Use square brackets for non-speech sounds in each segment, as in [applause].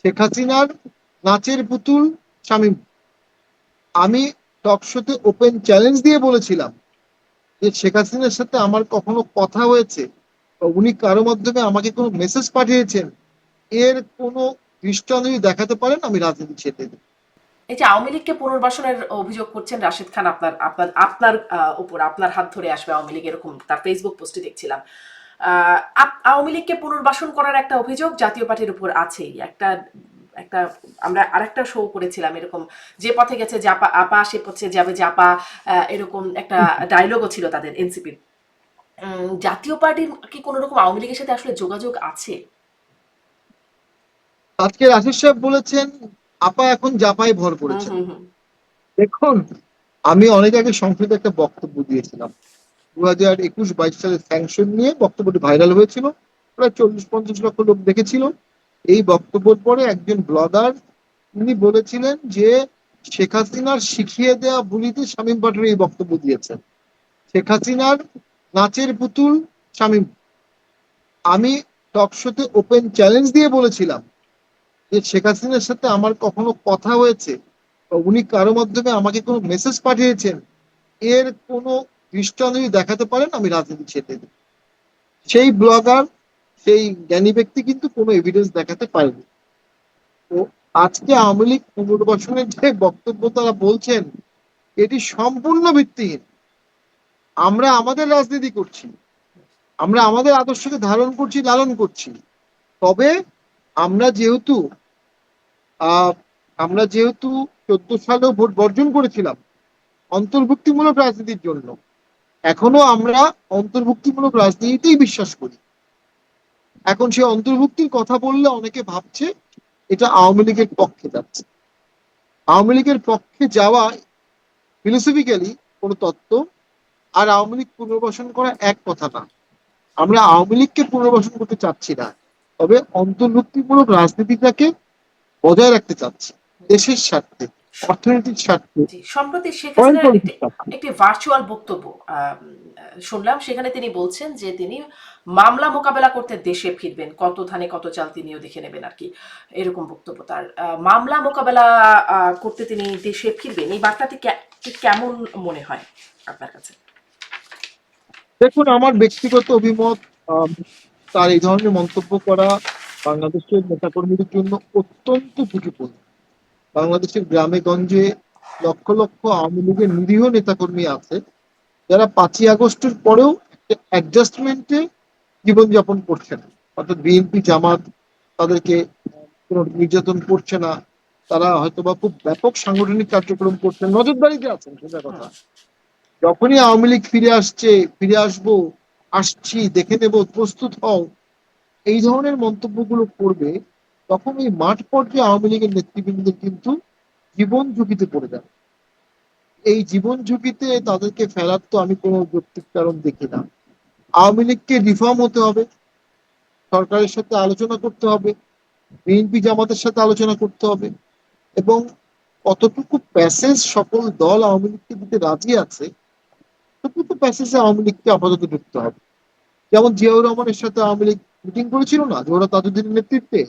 শেখ হাসিনার নাচের পুতুল শামীম। আমি টক শোতে ওপেন চ্যালেঞ্জ দিয়ে বলেছিলাম যে শেখ হাসিনার সাথে আমার কখনো কথা হয়েছে উনি কারও মাধ্যমে আমাকে কোনো মেসেজ পাঠিয়েছেন, এর কোনো দৃষ্টান্ত যদি দেখাতে পারেন, আমি রাজনীতি ছেড়ে দেব। এই যে আওয়ামী লীগকে পুনর্বাসনের অভিযোগ করছেন রাশিদ খান, আপনার আপনার আপনার উপর আপনার হাত ধরে আসবে আওয়ামী লীগ এরকম, তার ফেসবুক পোস্টে দেখছিলাম। আওয়ামী লীগকে পুনর্বাসন করার একটা অভিযোগ জাতীয় পার্টির উপর আছেই। একটা একটা আমরা আরেকটা শো করেছিলাম এরকম। যে পথে গেছে জাপা আপা সে পথে যাবে জাপা এরকম একটা [laughs] ডায়লগও ছিল তাদের এনসিপির জাতীয় পার্টির কি কোনো রকম আওয়ামী লীগের সাথে আসলে যোগাযোগ আছে? আজকে রাশিদ সাহেব বলেছেন আপা এখন জাপায় ভর হুম। দেখুন আমি অনেক আগে সংসদে একটা বক্তব্য দিয়েছিলাম। দু হাজার একুশ বাইশ সালে স্যাংশন নিয়ে বক্তব্যটি ভাইরাল হয়েছিল। প্রায় চল্লিশ পঞ্চাশ লক্ষ লোক দেখেছিল। এই বক্তব্যের পরে একজন ব্লগার তিনি বলেছিলেন যে, শেখ হাসিনার শিখিয়ে দেওয়া বুলিতে শামীম পাটোয়ারি এই বক্তব্য দিয়েছেন। শেখ হাসিনার নাচের পুতুল শামীম। আমি টক শোতে ওপেন চ্যালেঞ্জ দিয়ে বলেছিলাম যে, শেখ হাসিনার সাথে আমার কখনো কথা হয়েছে উনি কারও মাধ্যমে আমাকে কোনো মেসেজ পাঠিয়েছেন, এর কোনো দৃষ্টান্ত যদি দেখাতে পারেন, আমি রাজনীতি ছেড়ে দেব সেই ব্লগার, সেই জ্ঞানী ব্যক্তি কিন্তু কোনো এভিডেন্স দেখাতে পারেনি। তো আজকে আওয়ামী লীগ পুনর্বাসনের যে বক্তব্য তারা বলছেন, এটি সম্পূর্ণ ভিত্তিহীন। আমরা আমাদের রাজনীতি করছি, আমরা আমাদের আদর্শকে ধারণ করছি, লালন করছি। তবে আমরা যেহেতু আমরা যেহেতু চোদ্দ সালেও ভোট বর্জন করেছিলাম, অন্তর্ভুক্তিমূলক রাজনীতির জন্য এখনও আমরা অন্তর্ভুক্তিমূলক রাজনীতিতেই বিশ্বাস করি। এখন সে অন্তর্ভুক্তির কথা বললে অনেকে ভাবছে এটা আওয়ামী লীগের পক্ষে যাচ্ছে। আওয়ামী লীগের পক্ষে যাওয়া ফিলোসফিক্যালি কোনো তত্ত্ব আর আওয়ামী লীগ পুনর্বাসন করা এক কথা না। আমরা আওয়ামী লীগকে পুনর্বাসন করতে চাচ্ছি না, তবে অন্তর্ভুক্তিমূলক রাজনীতিটাকে বজায় রাখতে চাচ্ছি, দেশের স্বার্থে। অর্থনীতির স্বার্থে। সম্প্রতি শেখ হাসিনার একটি ভার্চুয়াল বক্তব্য শুনলাম। সেখানে তিনি বলছেন যে তিনি মামলা মোকাবেলা করতে দেশে ফিরবেন। কত ধানে কত চাল তিনিও দেখে নেবেন আর কি। এরকম বক্তব্য তার। মামলা মোকাবেলা করতে তিনি দেশে ফিরবেন। এই বার্তাটি কেমন মনে হয় আপনার কাছে? দেখুন আমার ব্যক্তিগত অভিমত তার এই ধরনের মন্তব্য করা বাংলাদেশের নেতাকর্মীদের জন্য অত্যন্ত ঝুঁকিপূর্ণ। বাংলাদেশের গ্রামে গঞ্জে লক্ষ লক্ষ আওয়ামী লীগের নিরীহ নেতাকর্মী আছে, যারা পাঁচই আগস্টের পরেও অ্যাডজাস্টমেন্টে জীবনযাপন করছে না। অর্থাৎ বিএনপি জামাত তাদেরকে কোনো নির্যাতন করছে না, তারা হয়তোবা খুব ব্যাপক সাংগঠনিক কার্যক্রম করছে নজরদারিতে আছেন সেটা কথা। যখনই আওয়ামী লীগ ফিরে আসছে, ফিরে আসব, আসছি, দেখে নেব, প্রস্তুত হও, এই ধরনের মন্তব্যগুলো করবে তখন এই মাঠ পর্যায়ে আওয়ামী লীগের নেতৃবৃন্দের কিন্তু জীবন ঝুঁকিতে পড়ে যাবে এই জীবন ঝুঁকিতে তাদেরকে ফেলার তো আমি কোনো যৌক্তিক কারণ দেখি না। আওয়ামী লীগকে রিফর্ম হতে হবে, সরকারের সাথে আলোচনা করতে হবে বিএনপি জামাতের সাথে আলোচনা করতে হবে এবং কতটুকু প্যাসেজ সকল দল আওয়ামী লীগকে দিতে রাজি আছে, ততটুকু প্যাসেজে আওয়ামী লীগকে আপাতত ঢুকতে হবে। যেমন জিয়াউর রহমানের সাথে আওয়ামী লীগ মিটিং করেছিল না জোহরা তাজুদ্দিনের নেতৃত্বে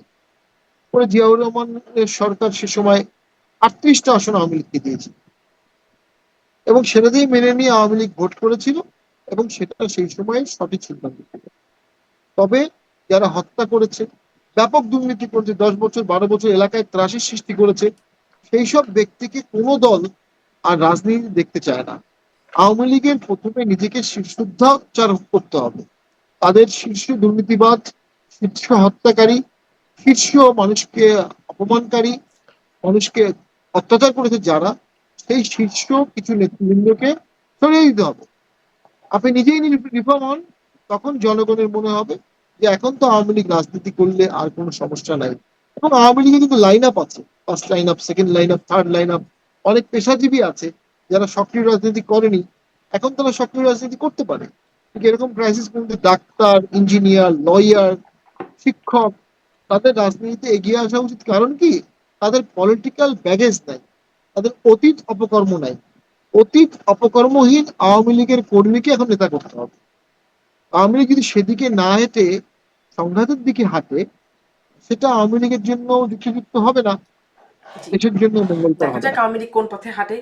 পরে জিয়াউর রহমানের সরকার সে সময় আটত্রিশটা আসন আওয়ামী লীগকে দিয়েছে এবং সেটা দিয়ে মেনে নিয়ে আওয়ামী লীগ ভোট করেছিল এবং সেটা সেই সময় সঠিক সিদ্ধান্ত তবে যারা হত্যা করেছে, ব্যাপক দুর্নীতি করেছে, দশ বছর, বারো বছর এলাকায় ত্রাসের সৃষ্টি করেছে, সেই সব ব্যক্তিকে কোনো দল আর রাজনীতি দেখতে চায় না। আওয়ামী লীগের প্রথমে নিজেকে শুদ্ধাচার করতে হবে। তাদের শীর্ষ দুর্নীতিবাদ, শীর্ষ হত্যাকারী শীর্ষ মানুষকে অপমানকারী, মানুষকে অত্যাচার করেছে যারা, সেই শীর্ষ কিছু নেতৃবৃন্দকে সরিয়ে দিতে হবে। আপনি নিজেই রিফর্ম হন, তখন জনগণের মনে হবে যে এখন তো আওয়ামী লীগ রাজনীতি করলে আর কোনো সমস্যা নাই। এবং আওয়ামী লীগে কিন্তু লাইন আপ আছে। First line up second line up third line up অনেক পেশাজীবী আছে যারা সক্রিয় রাজনীতি করেনি। এখন তারা সক্রিয় রাজনীতি করতে পারে। ঠিক এরকম ক্রাইসিস মধ্যে ডাক্তার ইঞ্জিনিয়ার লয়ার শিক্ষক তাদের রাজনীতিতে এগিয়ে আসা উচিত। কারণ কি? তাদের পলিটিক্যাল ব্যাগেজ নাই। তাদের অতীত অপকর্ম নাই। অতীত অপকর্মহীন আওয়ামী লীগের কর্মীকে এখন নেতা করতে হবে। আওয়ামী লীগ যদি সেদিকে না হেঁটে সংঘাতের দিকে হাঁটে, সেটা আওয়ামী লীগের জন্য যুক্তিযুক্ত হবে না। দেশের জন্য যাক আওয়ামী লীগ কোন পথে হাঁটে।